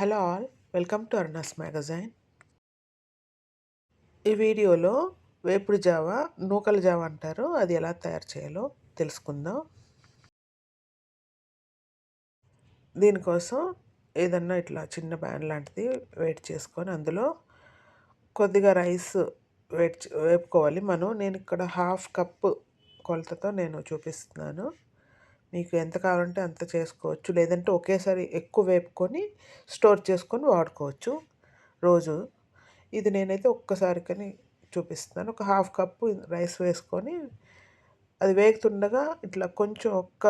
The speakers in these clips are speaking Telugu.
హలో ఆల్ వెల్కమ్ టు అర్నస్ మ్యాగజైన్. ఈ వీడియోలో వేపుడు జావ నూకల జావ అంటారు. అది ఎలా తయారు చేయాలో తెలుసుకుందాం. దీనికోసం ఏదన్నా ఇట్లా చిన్న ప్యాన్ లాంటిది వెయిట్ చేసుకొని అందులో కొద్దిగా రైస్ వెయిట్ వేపుకోవాలి. మనం నేను ఇక్కడ హాఫ్ కప్పు కొలతతో నేను చూపిస్తున్నాను. మీకు ఎంత కావాలంటే అంత చేసుకోవచ్చు. లేదంటే ఒకేసారి ఎక్కువ వేపుకొని స్టోర్ చేసుకొని వాడుకోవచ్చు. రోజు ఇది నేనైతే ఒక్కసారి కానీ చూపిస్తున్నాను. ఒక హాఫ్ కప్పు రైస్ వేసుకొని అది వేగుతుండగా ఇట్లా కొంచెం ఒక్క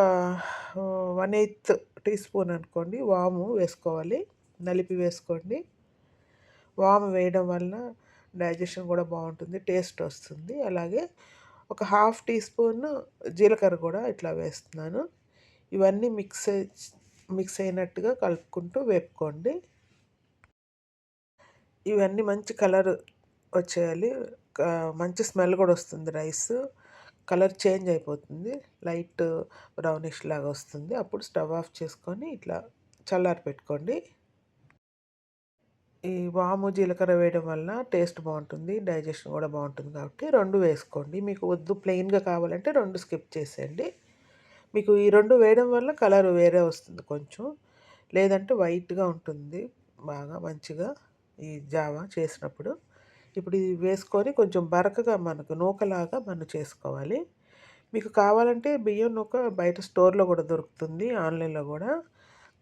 వన్ ఎయిత్ టీ స్పూన్ అనుకోండి వాము వేసుకోవాలి. నలిపి వేసుకోండి. వాము వేయడం వల్ల డైజెషన్ కూడా బాగుంటుంది టేస్ట్ వస్తుంది. అలాగే ఒక హాఫ్ టీ స్పూన్ జీలకర్ర కూడా ఇట్లా వేస్తున్నాను. ఇవన్నీ మిక్స్ మిక్స్ అయినట్టుగా కలుపుకుంటూ వేపుకోండి. ఇవన్నీ మంచి కలర్ వచ్చేయాలి. మంచి స్మెల్ కూడా వస్తుంది రైస్. కలర్ చేంజ్ అయిపోతుంది. లైట్ బ్రౌనిష్ లాగా వస్తుంది. అప్పుడు స్టవ్ ఆఫ్ చేసుకొని ఇట్లా చల్లారి పెట్టుకోండి. ఈ వాము జీలకర్ర వేయడం వల్ల టేస్ట్ బాగుంటుంది. డైజెషన్ కూడా బాగుంటుంది కాబట్టి రెండు వేసుకోండి. మీకు వద్దు ప్లెయిన్గా కావాలంటే రెండు స్కిప్ చేసేయండి. మీకు ఈ రెండు వేయడం వల్ల కలర్ వేరే వస్తుంది కొంచెం. లేదంటే వైట్గా ఉంటుంది బాగా మంచిగా ఈ జావా చేసినప్పుడు. ఇప్పుడు ఇది వేసుకొని కొంచెం బరకగా మనకు నూకలాగా మనం చేసుకోవాలి. మీకు కావాలంటే బియ్యం నూక బయట స్టోర్లో కూడా దొరుకుతుంది ఆన్లైన్లో కూడా.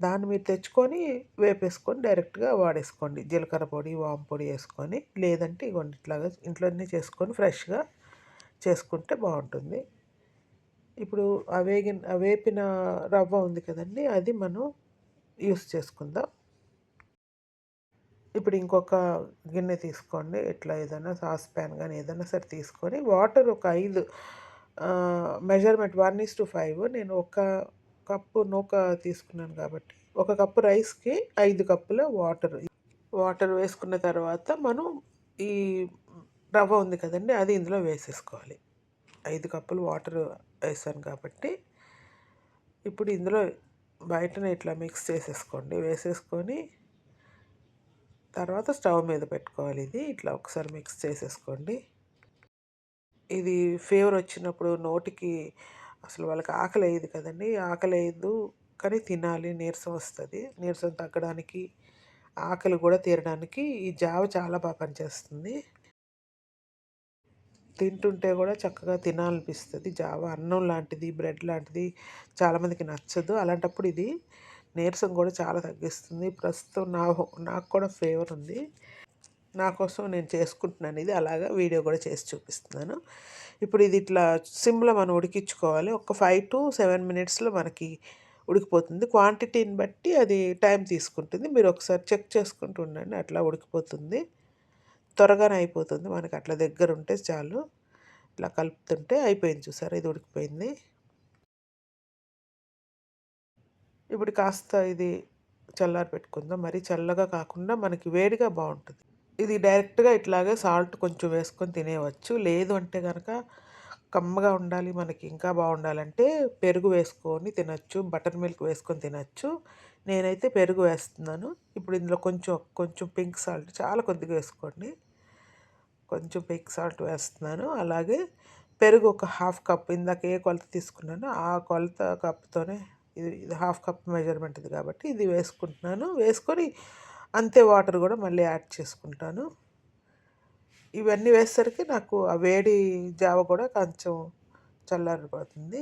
దాన్ని మీరు తెచ్చుకొని వేపేసుకొని డైరెక్ట్గా వాడేసుకోండి. జీలకర్ర పొడి వాము పొడి వేసుకొని. లేదంటే ఇగోండి ఇట్లాగా ఇంట్లోనే చేసుకొని ఫ్రెష్గా చేసుకుంటే బాగుంటుంది. ఇప్పుడు ఆ వేగిన వేపిన రవ్వ ఉంది కదండి అది మనం యూస్ చేసుకుందాం. ఇప్పుడు ఇంకొక గిన్నె తీసుకోండి. ఇట్లా ఏదైనా సాస్ ప్యాన్ కానీ ఏదైనా సరే తీసుకొని వాటర్ ఒక ఐదు measurement one is to five. నేను ఒక కప్పు నూక తీసుకున్నాను కాబట్టి ఒక కప్పు రైస్కి ఐదు కప్పుల వాటర్. వాటర్ వేసుకున్న తర్వాత మనం ఈ రవ్వ ఉంది కదండి అది ఇందులో వేసేసుకోవాలి. ఐదు కప్పులు వాటర్ వేసాను కాబట్టి ఇప్పుడు ఇందులో బయటనే ఇట్లా మిక్స్ చేసేసుకోండి. వేసేసుకొని తర్వాత స్టవ్ మీద పెట్టుకోవాలి ఇది. ఇట్లా ఒకసారి మిక్స్ చేసేసుకోండి. ఇది ఫీవర్ వచ్చినప్పుడు నోటికి అసలు వాళ్ళకి ఆకలి అయ్యేది కదండి. ఆకలి అయ్యదు కానీ తినాలి. నీరసం వస్తుంది. నీరసం తగ్గడానికి ఆకలి కూడా తీరడానికి ఈ జావ చాలా బాగా పనిచేస్తుంది. తింటుంటే కూడా చక్కగా తినాలనిపిస్తుంది. జావా అన్నం లాంటిది బ్రెడ్ లాంటిది చాలామందికి నచ్చదు. అలాంటప్పుడు ఇది నీరసం కూడా చాలా తగ్గిస్తుంది. ప్రస్తుతం నా నాకు కూడా ఫేవర్ ఉంది. నా కోసం నేను చేసుకుంటున్నాను ఇది. అలాగా వీడియో కూడా చేసి చూపిస్తున్నాను. ఇప్పుడు ఇది ఇట్లా సిమ్లో మనం ఉడికించుకోవాలి. ఒక ఫైవ్ టు సెవెన్ మినిట్స్లో మనకి ఉడికిపోతుంది. క్వాంటిటీని బట్టి అది టైం తీసుకుంటుంది. మీరు ఒకసారి చెక్ చేసుకుంటూ ఉండండి. అట్లా ఉడికిపోతుంది. త్వరగానే అయిపోతుంది. మనకి అట్లా దగ్గర ఉంటే చాలు. ఇలా కలుపుతుంటే అయిపోయింది చూసారా? ఇది ఉడికిపోయింది. ఇప్పుడు కాస్త ఇది చల్లారి పెట్టుకుందాం. మరి చల్లగా కాకుండా మనకి వేడిగా బాగుంటుంది. ఇది డైరెక్ట్గా ఇట్లాగే సాల్ట్ కొంచెం వేసుకొని తినేవచ్చు లేదు అంటే కనుక కమ్మగా ఉండాలి మనకి ఇంకా బాగుండాలంటే పెరుగు వేసుకొని తినచ్చు బటర్ మిల్క్ వేసుకొని తినచ్చు. నేనైతే పెరుగు వేస్తున్నాను. ఇప్పుడు ఇందులో కొంచెం కొంచెం పింక్ సాల్ట్ చాలా కొద్దిగా వేసుకోండి. కొంచెం పింక్ సాల్ట్ వేస్తున్నాను. అలాగే పెరుగు ఒక హాఫ్ కప్ ఇందాక ఏ కొలత తీసుకున్నానో ఆ కొలత కప్తోనే ఇది ఇది హాఫ్ కప్ మెజర్మెంట్ ఇది కాబట్టి ఇది వేసుకుంటున్నాను. వేసుకొని అంతే వాటర్ కూడా మళ్ళీ యాడ్ చేసుకుంటాను. ఇవన్నీ వేసేసరికి నాకు ఆ వేడి జావ కూడా కొంచెం చల్లారిపోతుంది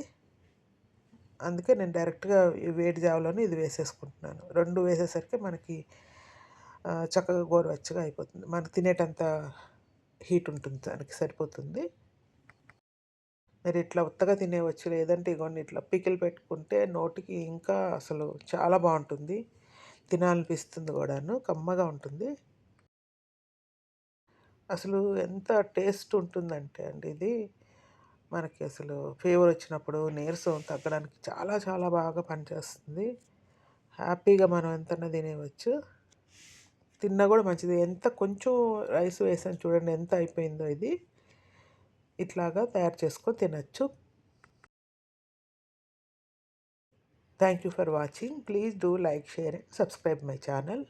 అందుకే నేను డైరెక్ట్గా వేడి జావలోనే ఇది వేసేసుకుంటున్నాను. రెండు వేసేసరికి మనకి చక్కగా గోరువెచ్చగా అయిపోతుంది. మనకి తినేటంత హీట్ ఉంటుంది దానికి సరిపోతుంది. మీరు ఇట్లా ఉత్తగా తినేవచ్చు లేదంటే ఇగోండి ఇట్లా పికిల్ పెట్టుకుంటే నోటికి ఇంకా అసలు చాలా బాగుంటుంది. తినాలనిపిస్తుంది కూడాను కమ్మగా ఉంటుంది. అసలు ఎంత టేస్ట్ ఉంటుందంటే అండి ఇది. మనకి అసలు ఫీవర్ వచ్చినప్పుడు నీరసం తగ్గడానికి చాలా చాలా బాగా పనిచేస్తుంది. హ్యాపీగా మనం ఎంతన్నా తినేవచ్చు తిన్నా కూడా మంచిది. ఎంత కొంచెం రైస్ వేసాను చూడండి ఎంత అయిపోయిందో ఇది. ఇట్లాగా తయారు చేసుకొని తినచ్చు. Thank you for watching please do like share and subscribe my channel